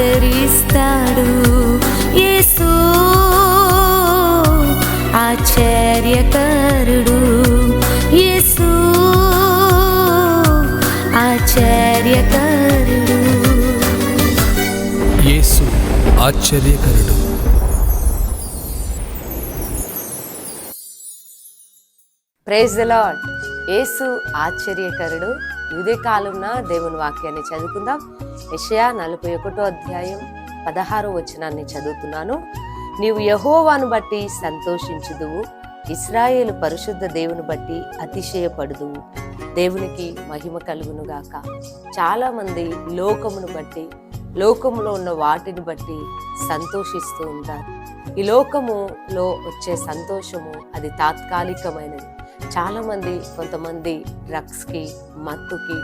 ఆదరిస్తాడు యేసు. ఆశ్చర్యకరుడు యేసు. ఆశ్చర్యకరుడు. యేసు ఆశ్చర్యకరుడు. ప్రైజ్ ద లాడ్ యేసు ఆశ్చర్యకరుడు. ఇదే దేవుని వాక్యాన్ని చదువుకుందాం. యెషయా నలభై ఒకటో అధ్యాయం పదహారో వచనాన్ని చదువుతున్నాను. నీవు యహోవాను బట్టి సంతోషించుదువు ఇస్రాయేలు పరిశుద్ధ దేవుని బట్టి అతిశయపడుదువు. దేవునికి మహిమ కలుగునుగాక గాక. లోకమును బట్టి లోకములో ఉన్న వాటిని బట్టి సంతోషిస్తూ ఉంటారు. ఈ లోకములో వచ్చే సంతోషము అది తాత్కాలికమైనది. చాలామంది కొంతమంది డ్రగ్స్కి మత్తుకి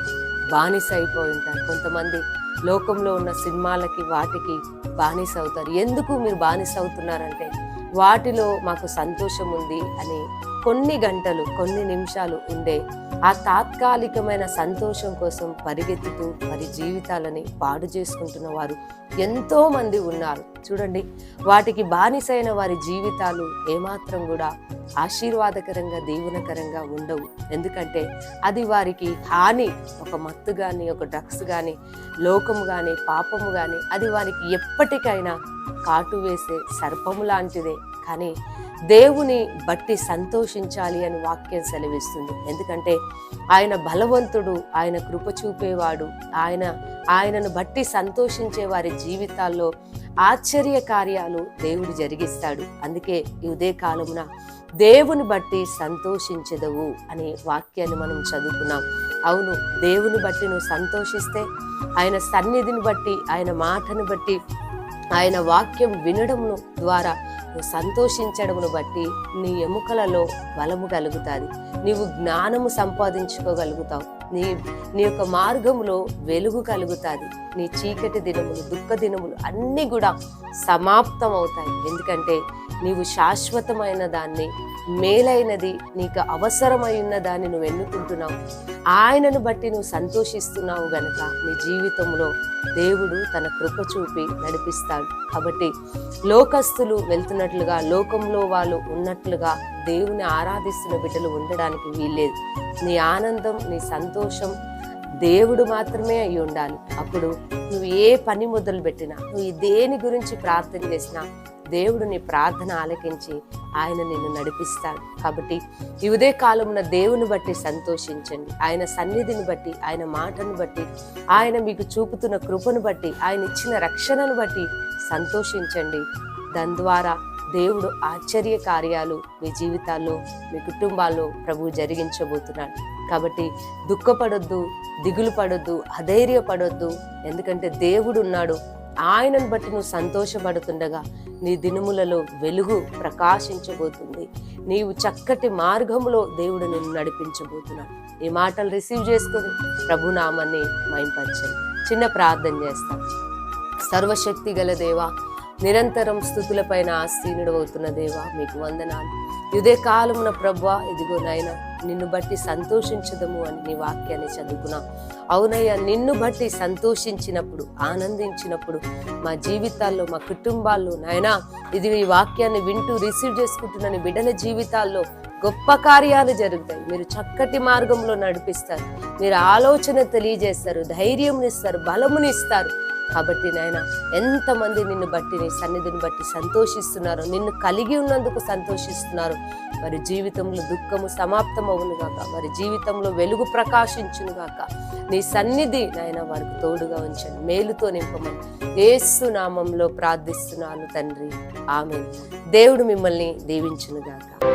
బానిస అయిపోయి ఉంటారు. కొంతమంది లోకంలో ఉన్న సినిమాలకి వాటికి బానిస అవుతారు ఎందుకు మీరు బానిస అవుతున్నారంటే వాటిలో మాకు సంతోషం ఉంది అని కొన్ని గంటలు కొన్ని నిమిషాలు ఉండే ఆ తాత్కాలికమైన సంతోషం కోసం పరిగెత్తుతూ వారి జీవితాలని పాడు చేసుకుంటున్న వారు ఎంతో మంది ఉన్నారు. చూడండి వాటికి బానిసైన వారి జీవితాలు ఏమాత్రం కూడా ఆశీర్వాదకరంగా దీవెనకరంగా ఉండవు. ఎందుకంటే అది వారికి హాని ఒక మత్తు కానీ ఒక డ్రగ్స్ కానీ లోకము కానీ పాపము కానీ అది వారికి ఎప్పటికైనా కాటు వేసే సర్పము లాంటిదే. కానీ దేవుని బట్టి సంతోషించాలి అని వాక్యం సెలవిస్తుంది. ఎందుకంటే ఆయన బలవంతుడు ఆయన కృప చూపేవాడు ఆయన ఆయనను బట్టి సంతోషించే వారి జీవితాల్లో ఆశ్చర్య కార్యాలు దేవుడు జరిగిస్తాడు. అందుకే ఈ ఉదయ కాలమున దేవుని బట్టి సంతోషించదవు అనే వాక్యాన్ని మనం చదువుకున్నాం. అవును దేవుని బట్టి నువ్వు సంతోషిస్తే ఆయన సన్నిధిని బట్టి ఆయన మాటను బట్టి ఆయన వాక్యం వినడం ద్వారా సంతోషించడమును బట్టి నీ ఎముకలలో బలము కలుగుతుంది. నీవు జ్ఞానము సంపాదించుకోగలుగుతావు. నీ నీ యొక్క మార్గములో వెలుగు కలుగుతుంది. నీ చీకటి దినములు దుఃఖ దినములు అన్నీ కూడా సమాప్తం అవుతాయి ఎందుకంటే నీవు శాశ్వతమైన దాన్ని మేలైనది నీకు అవసరమై ఉన్న దాన్ని నువ్వు ఎన్నుకుంటున్నావు. ఆయనను బట్టి నువ్వు సంతోషిస్తున్నావు గనక నీ జీవితంలో దేవుడు తన కృప చూపి నడిపిస్తాడు. కాబట్టి లోకస్తులు వెళ్తున్నట్లుగా లోకంలో వాళ్ళు ఉన్నట్లుగా దేవుని ఆరాధిస్తున్న బిడ్డలు ఉండడానికి వీల్లేదు. నీ ఆనందం నీ సంతోషం దేవుడు మాత్రమే అయి ఉండాలి. అప్పుడు నువ్వు ఏ పని మొదలు పెట్టినా నువ్వు దేని గురించి ప్రార్థన చేసినా దేవుడు నీ ప్రార్థన ఆలకించి ఆయన నిన్ను నడిపిస్తాడు. కాబట్టి ఈ ఉదయ కాలమున దేవుని బట్టి సంతోషించండి. ఆయన సన్నిధిని బట్టి ఆయన మాటను బట్టి ఆయన మీకు చూపుతున్న కృపను బట్టి ఆయన ఇచ్చిన రక్షణను బట్టి సంతోషించండి. దాని ద్వారా దేవుడు ఆశ్చర్య కార్యాలు మీ జీవితాల్లో మీ కుటుంబాల్లో ప్రభు జరిగించబోతున్నాడు. కాబట్టి దుఃఖపడొద్దు దిగులు పడొద్దు అధైర్యపడొద్దు. ఎందుకంటే దేవుడు ఉన్నాడు. ఆయనను బట్టి నువ్వు సంతోషపడుతుండగా నీ దినములలో వెలుగు ప్రకాశించబోతుంది. నీవు చక్కటి మార్గంలో దేవుడు నిన్ను నడిపించబోతున్నాడు. ఈ మాటలు రిసీవ్ చేసుకొని ప్రభు నామాన్ని మైంపరచండి చిన్న ప్రార్థన చేస్తాను సర్వశక్తి గల దేవా నిరంతరం స్థుతులపైన ఆస్తీనుడు అవుతున్న దేవా మీకు వందనాలు. ఇదే కాలమున ప్రభా ఇదిగో నాయన నిన్ను బట్టి సంతోషించదము అని నీ వాక్యాన్ని చదువుకున్నాం. అవునయ్యా నిన్ను బట్టి సంతోషించినప్పుడు ఆనందించినప్పుడు మా జీవితాల్లో మా కుటుంబాల్లో నాయనా ఇది ఈ వాక్యాన్ని వింటూ రిసీవ్ చేసుకుంటున్న బిడ్డల జీవితాల్లో గొప్ప కార్యాలు జరుగుతాయి. మీరు చక్కటి మార్గంలో నడిపిస్తారు. మీరు ఆలోచన తెలియజేస్తారు ధైర్యంనిస్తారు బలమునిస్తారు. కాబట్టి నాయన ఎంతమంది నిన్ను బట్టి నీ సన్నిధిని బట్టి సంతోషిస్తున్నారు? నిన్ను కలిగి ఉన్నందుకు సంతోషిస్తున్నారు. వారి జీవితంలో దుఃఖము సమాప్తం గాక వారి జీవితంలో వెలుగు ప్రకాశించును గాక నీ సన్నిధి నాయన వారికి తోడుగా ఉంచండి. మేలుతో నింపమని ఏసు నామంలో ప్రార్థిస్తున్నాను తండ్రి. ఆమె దేవుడు మిమ్మల్ని దీవించును గాక